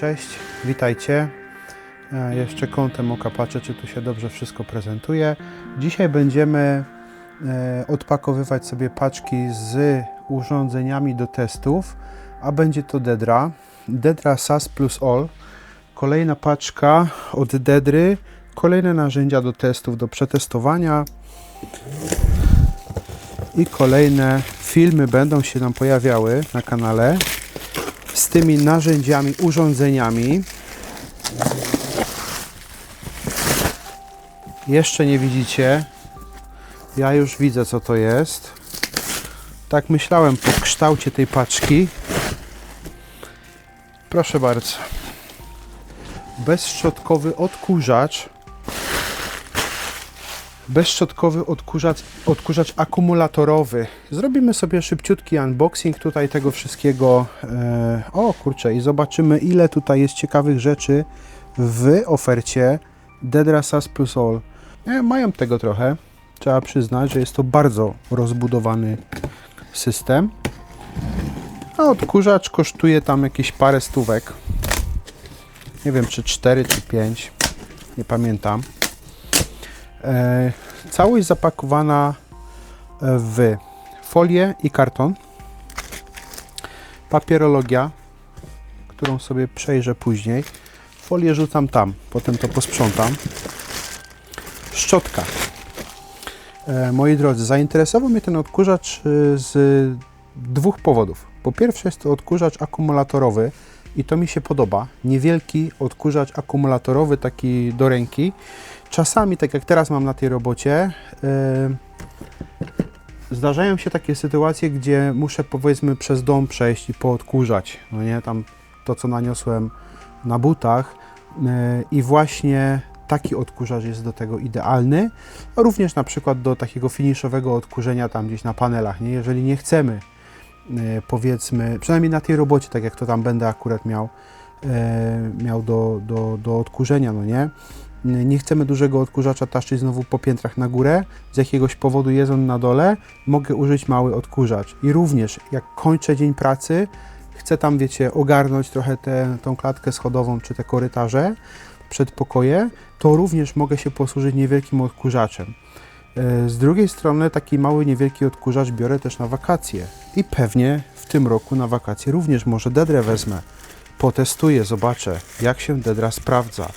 Cześć, witajcie. E, Jeszcze kątem oka patrzę, czy tu się dobrze wszystko prezentuje. Dzisiaj będziemy e, odpakowywać sobie paczki z urządzeniami do testów, a będzie to Dedra. Dedra SAS Plus All. Kolejna paczka od Dedry. Kolejne narzędzia do testów, do przetestowania. I kolejne filmy będą się nam pojawiały na kanale z tymi narzędziami, urządzeniami. Jeszcze nie widzicie. Ja już widzę, co to jest. Tak myślałem po kształcie tej paczki. Proszę bardzo. Bezszczotkowy odkurzacz. Bezszczotkowy odkurzacz, odkurzacz akumulatorowy. Zrobimy sobie szybciutki unboxing tutaj tego wszystkiego. E, o kurczę, i zobaczymy, ile tutaj jest ciekawych rzeczy w ofercie Dedra SAS Plus All. E, mają tego trochę. Trzeba przyznać, że jest to bardzo rozbudowany system. A odkurzacz kosztuje tam jakieś parę stówek. Nie wiem, czy 4 czy 5. Nie pamiętam. E, całość zapakowana w folię i karton. Papierologia, którą sobie przejrzę później. Folię rzucam tam, potem to posprzątam. Szczotka. E, moi drodzy, zainteresował mnie ten odkurzacz e, z dwóch powodów. Po pierwsze jest to odkurzacz akumulatorowy i to mi się podoba. Niewielki odkurzacz akumulatorowy, taki do ręki. Czasami, tak jak teraz mam na tej robocie, yy, zdarzają się takie sytuacje, gdzie muszę powiedzmy przez dom przejść i poodkurzać. No nie, tam to co naniosłem na butach yy, i właśnie taki odkurzacz jest do tego idealny. A również na przykład do takiego finiszowego odkurzenia tam gdzieś na panelach, nie? Jeżeli nie chcemy yy, powiedzmy, przynajmniej na tej robocie, tak jak to tam będę akurat miał, miał do, do, do odkurzenia, no nie? Nie chcemy dużego odkurzacza taszczyć znowu po piętrach na górę, z jakiegoś powodu jest on na dole, mogę użyć mały odkurzacz. I również jak kończę dzień pracy, chcę tam, wiecie, ogarnąć trochę tę tą klatkę schodową czy te korytarze, przedpokoje, to również mogę się posłużyć niewielkim odkurzaczem. E, Z drugiej strony taki mały, niewielki odkurzacz biorę też na wakacje i pewnie w tym roku na wakacje również może Dedrę wezmę. Potestuję, zobaczę jak się Dedra sprawdza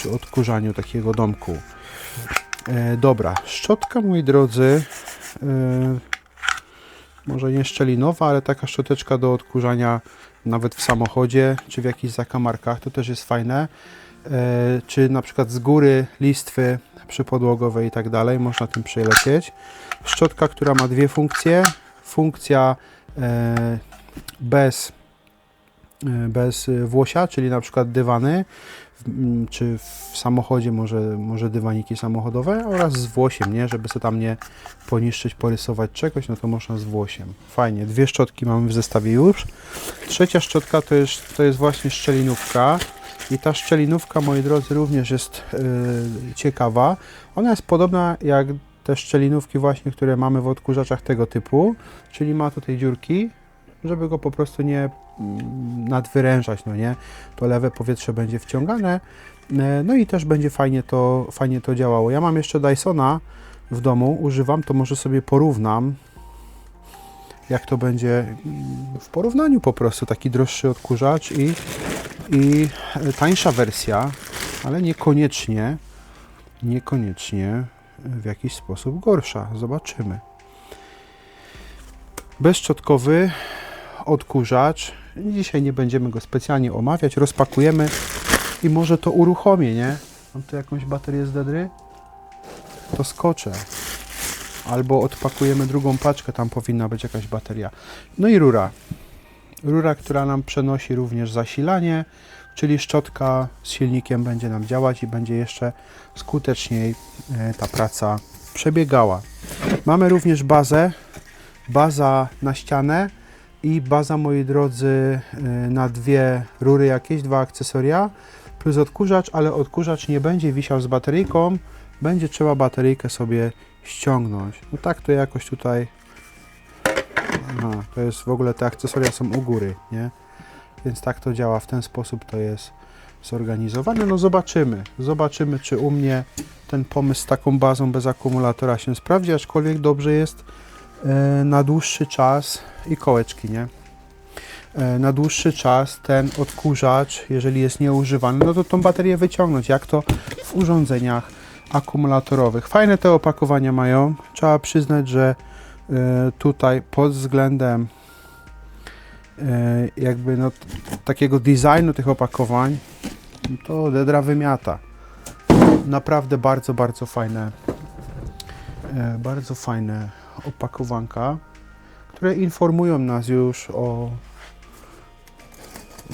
przy odkurzaniu takiego domku. E, dobra, szczotka, moi drodzy, e, może nie szczelinowa, ale taka szczoteczka do odkurzania nawet w samochodzie, czy w jakichś zakamarkach, to też jest fajne. E, czy na przykład z góry listwy przypodłogowe i tak dalej, można tym przelecieć. Szczotka, która ma dwie funkcje. Funkcja e, bez bez włosia, czyli na przykład dywany, czy w samochodzie może, może dywaniki samochodowe oraz z włosiem, nie? Żeby sobie tam nie poniszczyć, porysować czegoś, no to można z włosiem. Fajnie, dwie szczotki mamy w zestawie już. Trzecia szczotka to jest, to jest właśnie szczelinówka i ta szczelinówka, moi drodzy, również jest yy, ciekawa. Ona jest podobna jak te szczelinówki właśnie, które mamy w odkurzaczach tego typu, czyli ma tutaj dziurki, żeby go po prostu nie mm, nadwyrężać, no nie? To lewe powietrze będzie wciągane, e, no i też będzie fajnie to, fajnie to działało. Ja mam jeszcze Dysona w domu, używam, to może sobie porównam, jak to będzie mm, w porównaniu po prostu, taki droższy odkurzacz i, i tańsza wersja, ale niekoniecznie, niekoniecznie w jakiś sposób gorsza. Zobaczymy. Bezszczotkowy odkurzacz. Dzisiaj nie będziemy go specjalnie omawiać. Rozpakujemy i może to uruchomię, nie? Mam tu jakąś baterię z Dedry? To skoczę. Albo odpakujemy drugą paczkę, tam powinna być jakaś bateria. No i rura. Rura, która nam przenosi również zasilanie, czyli szczotka z silnikiem będzie nam działać i będzie jeszcze skuteczniej e, ta praca przebiegała. Mamy również bazę, baza na ścianę i baza, moi drodzy, y, na dwie rury jakieś, dwa akcesoria, plus odkurzacz, ale odkurzacz nie będzie wisiał z bateryjką, będzie trzeba bateryjkę sobie ściągnąć. No tak to jakoś tutaj, aha, to jest w ogóle, te akcesoria są u góry, nie? Więc tak to działa, w ten sposób to jest zorganizowane. No zobaczymy, zobaczymy czy u mnie ten pomysł z taką bazą bez akumulatora się sprawdzi, aczkolwiek dobrze jest na dłuższy czas i kołeczki, nie? E, na dłuższy czas ten odkurzacz, jeżeli jest nieużywany, no to tą baterię wyciągnąć, jak to w urządzeniach akumulatorowych. Fajne te opakowania mają. Trzeba przyznać, że e, tutaj pod względem e, jakby no, takiego designu tych opakowań to Dedra wymiata. Naprawdę bardzo, bardzo fajne e, bardzo fajne opakowanka, które informują nas już o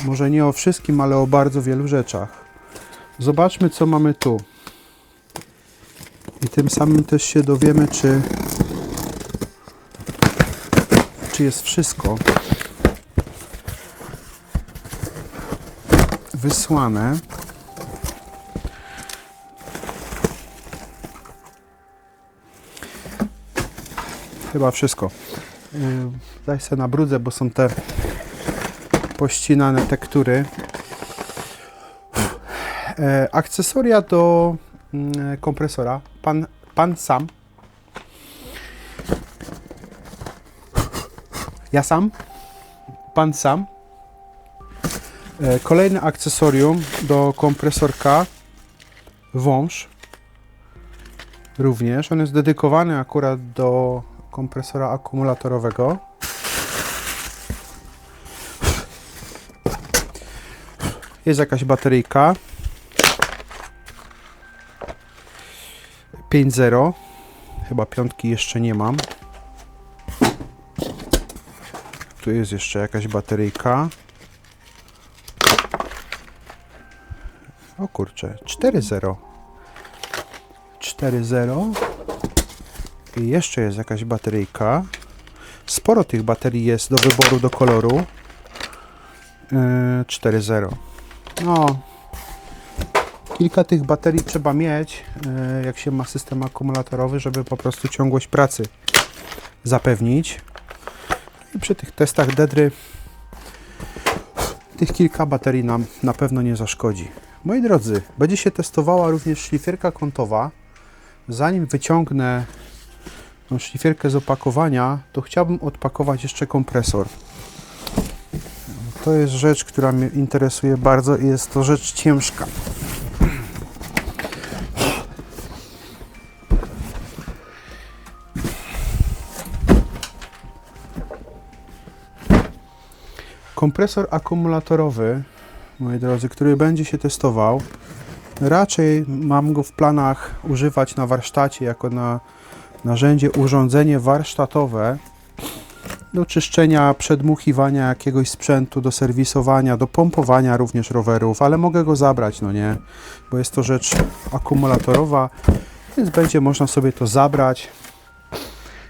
może nie o wszystkim, ale o bardzo wielu rzeczach. Zobaczmy, co mamy tu. I tym samym też się dowiemy, czy, czy jest wszystko wysłane. Chyba wszystko. Yy, Daj sobie na brudze, bo są te pościnane tektury. E, akcesoria do mm, kompresora. Pan, pan sam. Ja sam. Pan sam. E, kolejne akcesorium do kompresorka. Wąż. Również. On jest dedykowany akurat do kompresora akumulatorowego. Jest jakaś bateryjka. 5.0. Chyba piątki jeszcze nie mam. Tu jest jeszcze jakaś bateryjka. O kurczę, 4.0. 4.0. I jeszcze jest jakaś bateryjka. Sporo tych baterii jest do wyboru, do koloru. Yy, 4.0. No, kilka tych baterii trzeba mieć, e, jak się ma system akumulatorowy, żeby po prostu ciągłość pracy zapewnić. I przy tych testach Dedry tych kilka baterii nam na pewno nie zaszkodzi. Moi drodzy, będzie się testowała również szlifierka kątowa. Zanim wyciągnę tą szlifierkę z opakowania, to chciałbym odpakować jeszcze kompresor. To jest rzecz, która mnie interesuje bardzo i jest to rzecz ciężka. Kompresor akumulatorowy, moi drodzy, który będzie się testował, raczej mam go w planach używać na warsztacie jako na narzędzie, urządzenie warsztatowe do czyszczenia, przedmuchiwania jakiegoś sprzętu, do serwisowania, do pompowania również rowerów, ale mogę go zabrać, no nie, bo jest to rzecz akumulatorowa, więc będzie można sobie to zabrać,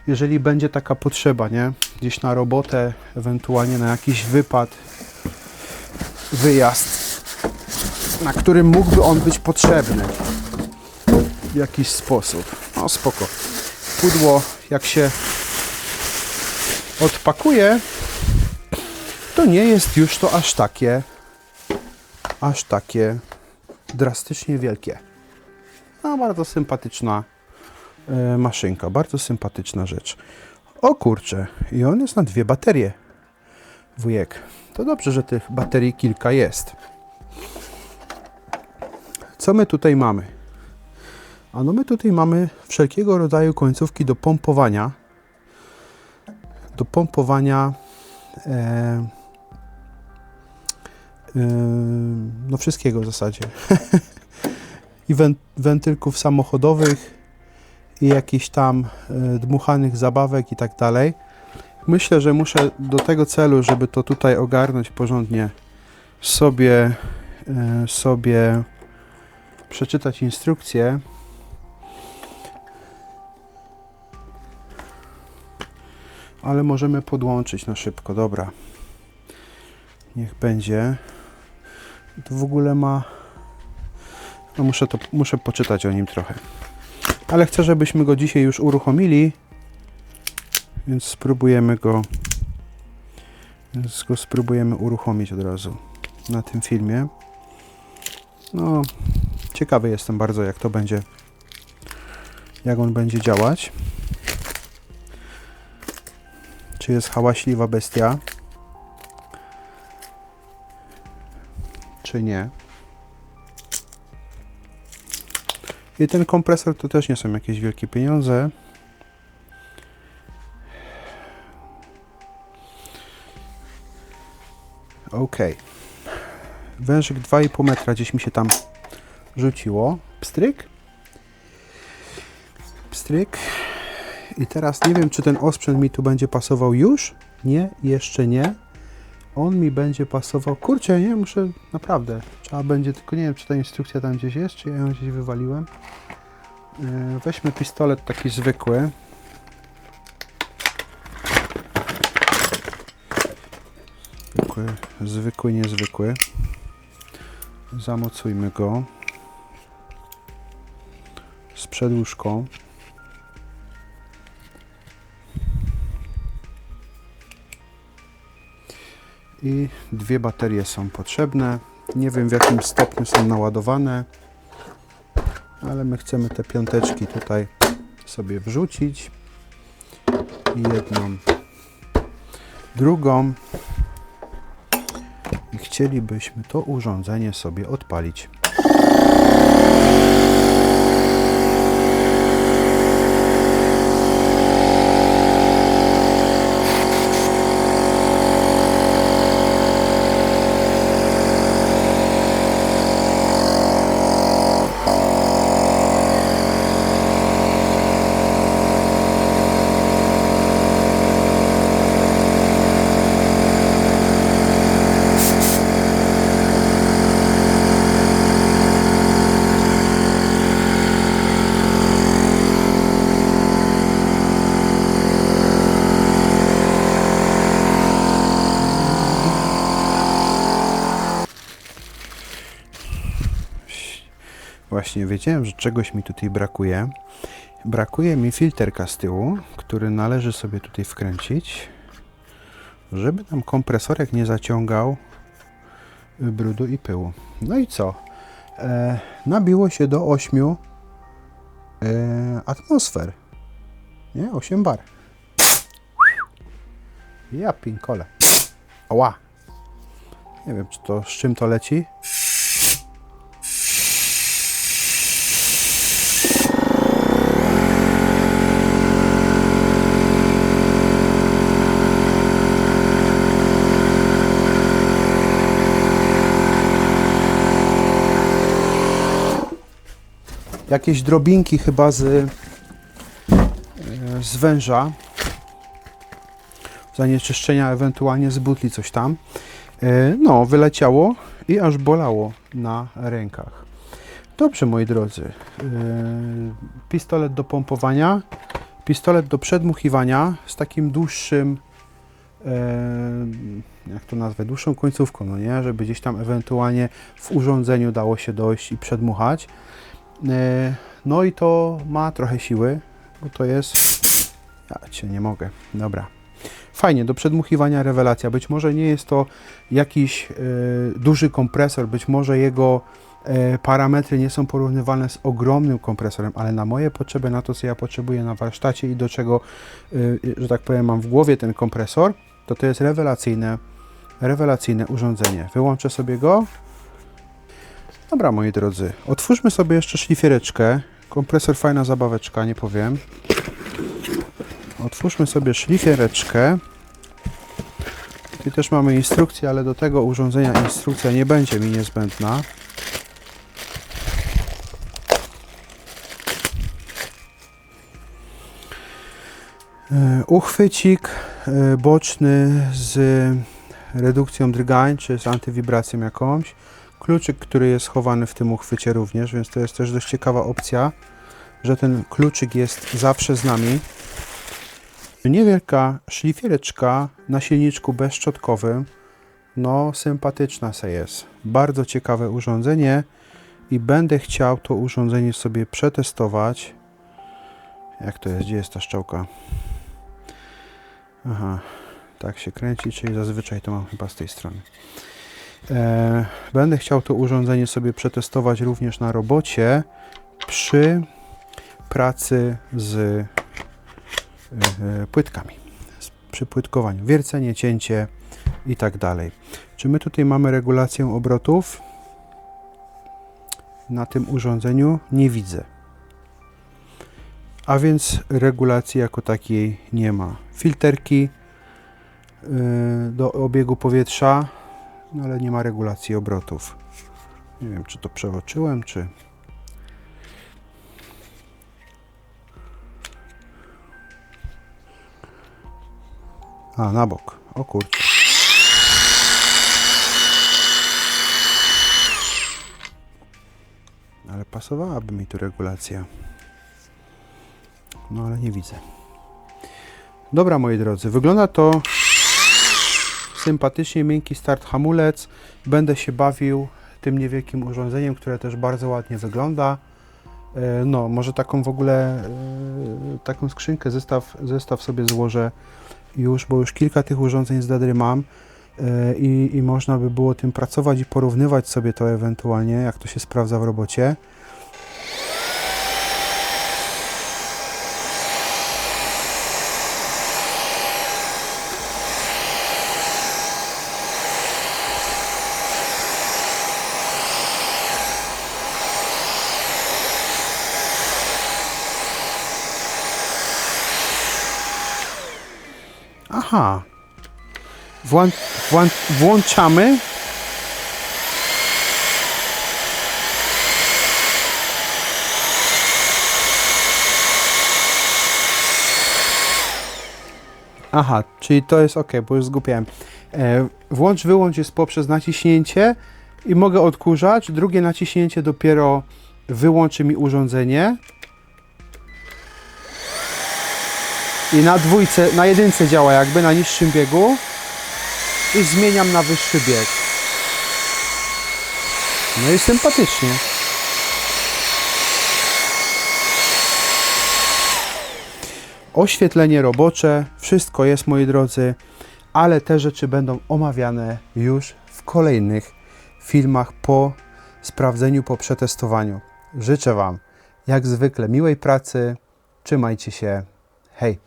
jeżeli będzie taka potrzeba, nie, gdzieś na robotę, ewentualnie na jakiś wypad, wyjazd, na którym mógłby on być potrzebny w jakiś sposób. No spoko. Pudło, jak się odpakuję, to nie jest już to aż takie, aż takie drastycznie wielkie. No, bardzo sympatyczna e, maszynka, bardzo sympatyczna rzecz. O kurczę, i on jest na dwie baterie. Wujek, to dobrze, że tych baterii kilka jest. Co my tutaj mamy? Ano my tutaj mamy wszelkiego rodzaju końcówki do pompowania do pompowania e, e, no wszystkiego w zasadzie. I wen, wentylków samochodowych i jakichś tam e, dmuchanych zabawek i tak dalej. Myślę, że muszę do tego celu, żeby to tutaj ogarnąć porządnie, sobie, e, sobie przeczytać instrukcję. Ale możemy podłączyć na szybko, dobra. Niech będzie. To w ogóle ma. No muszę to muszę poczytać o nim trochę. Ale chcę, żebyśmy go dzisiaj już uruchomili. Więc spróbujemy go Więc go spróbujemy uruchomić od razu na tym filmie. No, ciekawy jestem bardzo, jak to będzie, jak on będzie działać. Czy jest hałaśliwa bestia? Czy nie? I ten kompresor to też nie są jakieś wielkie pieniądze. Ok. Wężyk 2,5 metra gdzieś mi się tam rzuciło. Pstryk. Pstryk. I teraz nie wiem, czy ten osprzęt mi tu będzie pasował już. Nie, jeszcze nie. On mi będzie pasował. Kurczę, nie, muszę naprawdę. Trzeba będzie, tylko nie wiem, czy ta instrukcja tam gdzieś jest, czy ja ją gdzieś wywaliłem. Yy, Weźmy pistolet taki zwykły. Zwykły, zwykły, niezwykły. Zamocujmy go z przedłużką. I dwie baterie są potrzebne. Nie wiem w jakim stopniu są naładowane, ale my chcemy te piąteczki tutaj sobie wrzucić. Jedną, drugą. I chcielibyśmy to urządzenie sobie odpalić. Właśnie wiedziałem, że czegoś mi tutaj brakuje. Brakuje mi filterka z tyłu, który należy sobie tutaj wkręcić, żeby nam kompresorek nie zaciągał brudu i pyłu. No i co? E, nabiło się do 8 e, atmosfer. Nie? 8 bar. Ja pinkole. Ała. Nie wiem, czy to z czym to leci. Jakieś drobinki chyba z, e, z węża, zanieczyszczenia ewentualnie z butli coś tam. E, No, wyleciało i aż bolało na rękach. Dobrze, moi drodzy. E, Pistolet do pompowania, pistolet do przedmuchiwania z takim dłuższym, jak to nazwę, dłuższą końcówką, no nie, żeby gdzieś tam ewentualnie w urządzeniu dało się dojść i przedmuchać. E, No i to ma trochę siły, bo to jest. Ja cię nie mogę. Dobra. Fajnie, do przedmuchiwania rewelacja. Być może nie jest to jakiś e, duży kompresor, być może jego e, parametry nie są porównywalne z ogromnym kompresorem, ale na moje potrzeby, na to co ja potrzebuję na warsztacie i do czego, że tak powiem, mam w głowie ten kompresor, to to jest rewelacyjne, rewelacyjne urządzenie. Wyłączę sobie go. Dobra, moi drodzy, otwórzmy sobie jeszcze szlifiereczkę. Kompresor fajna zabaweczka, nie powiem. Otwórzmy sobie szlifiereczkę. I też mamy instrukcję, ale do tego urządzenia instrukcja nie będzie mi niezbędna. E, Uchwycik e, boczny z redukcją drgań, czy z antywibracją jakąś. Kluczyk, który jest schowany w tym uchwycie również, więc to jest też dość ciekawa opcja, że ten kluczyk jest zawsze z nami. Niewielka szlifiereczka na silniczku bezszczotkowym. No, sympatyczna se jest. Bardzo ciekawe urządzenie i będę chciał to urządzenie sobie przetestować. Jak to jest? Gdzie jest ta szczołka? Aha. tak się kręci, czyli zazwyczaj to mam chyba z tej strony. E, będę chciał to urządzenie sobie przetestować również na robocie przy pracy z e, płytkami, z- przy płytkowaniu, wiercenie, cięcie i tak dalej. Czy my tutaj mamy regulację obrotów? Na tym urządzeniu nie widzę. A więc regulacji jako takiej nie ma. Filterki do obiegu powietrza, no ale nie ma regulacji obrotów. Nie wiem, czy to przeoczyłem, czy. A, na bok. O kurczę. Ale pasowałaby mi tu regulacja. No ale nie widzę. Dobra, moi drodzy, wygląda to sympatycznie, miękki start hamulec. Będę się bawił tym niewielkim urządzeniem, które też bardzo ładnie wygląda. E, No, może taką w ogóle, e, taką skrzynkę, zestaw, zestaw sobie złożę już, bo już kilka tych urządzeń z Dadry mam e, i, i można by było tym pracować i porównywać sobie to ewentualnie, jak to się sprawdza w robocie. Aha. Włą- włą- włączamy. Aha, czyli to jest ok, bo już zgubiłem. E, włącz, wyłącz jest poprzez naciśnięcie i mogę odkurzać. Drugie naciśnięcie dopiero wyłączy mi urządzenie. I na dwójce, na jedynce działa jakby, na niższym biegu. I zmieniam na wyższy bieg. No i sympatycznie. Oświetlenie robocze, wszystko jest moi drodzy, ale te rzeczy będą omawiane już w kolejnych filmach po sprawdzeniu, po przetestowaniu. Życzę Wam jak zwykle miłej pracy, trzymajcie się, hej!